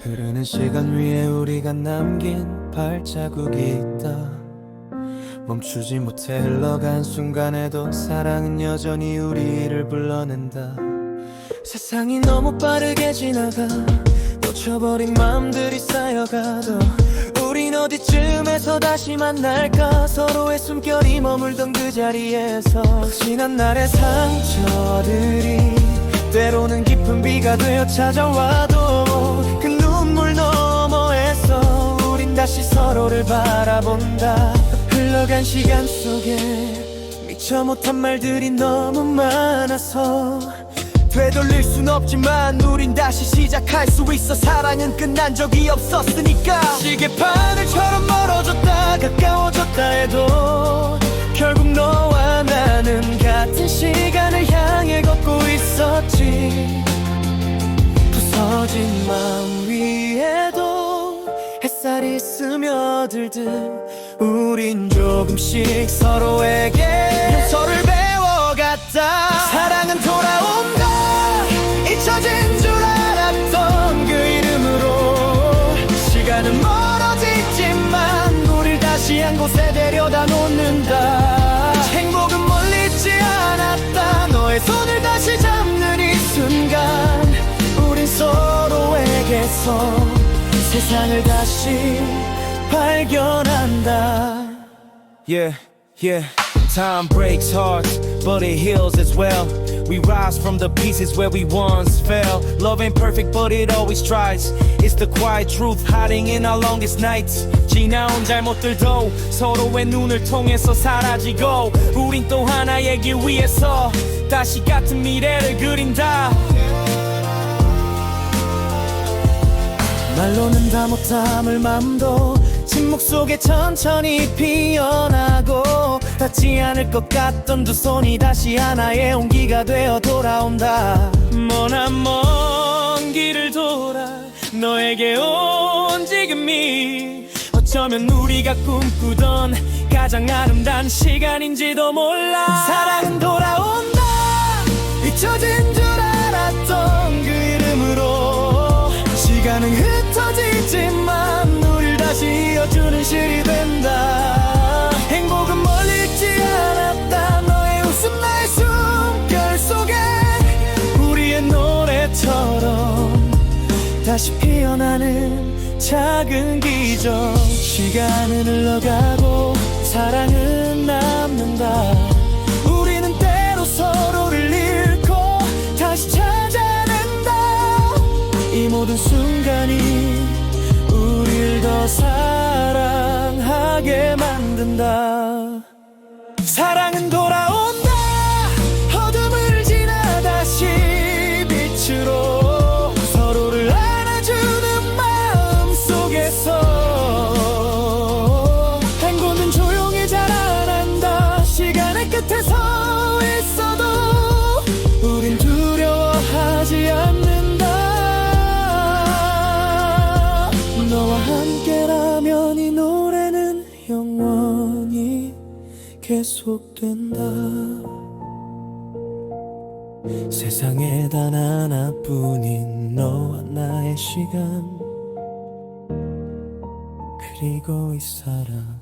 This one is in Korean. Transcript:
흐르는 시간 위에 우리가 남긴 발자국이 있다. 멈추지 못해 흘러간 순간에도 사랑은 여전히 우리를 불러낸다. 세상이 너무 빠르게 지나가. 놓쳐버린 마음들이 쌓여가도 우린 어디쯤에서 다시 만날까? 서로의 숨결이 머물던 그 자리에서 지난 날의 상처들이 때로는 깊은 비가 되어 찾아와도 다시 서로를 바라본다. 흘러간 시간 속에 미처 못한 말들이 너무 많아서 되돌릴 순 없지만 우린 다시 시작할 수 있어. 사랑은 끝난 적이 없었으니까. 시계바늘처럼 멀어졌다 가까워졌다 해도 결국 너와 나는 같은 시간을 향해 걷고 있었지. 부서진 마음 스며들듯 우린 조금씩 서로에게 용서를 배워갔다. 사랑은 돌아온다. 잊혀진 줄 알았던 그 이름으로. 시간은 멀어지지만 우릴 다시 한 곳에 데려다 놓는다. 행복은 멀리 있지 않았다. 너의 손을 다시 잡는 이 순간 우린 서로에게서 세상을 다시 발견한다 Yeah, yeah. Time breaks hearts, but it heals as well. We rise from the pieces where we once fell. Love ain't perfect, but it always tries. It's the quiet truth hiding in our longest nights. 지나온 잘못들도 서로의 눈을 통해서 사라지고, 우린 또 하나의 길 위에서 다시 같은 미래를 그린다. 말로는 다못 담을 맘도 침묵 속에 천천히 피어나고 닿지 않을 것 같던 두 손이 다시 하나의 온기가 되어 돌아온다. 머난 먼 길을 돌아 너에게 온 지금이 어쩌면 우리가 꿈꾸던 가장 아름다운 시간인지도 몰라. 사랑은 돌아온다. 잊혀진 줄 다시 피어나는 작은 기적. 시간은 흘러가고 사랑은 남는다. 우리는 때로 서로를 잃고 다시 찾아낸다. 이 모든 순간이 우릴 더 사랑하게 만든다. 사랑은 돌아 계속된다. 세상에 단 하나뿐인 너와 나의 시간. 그리고 이 사람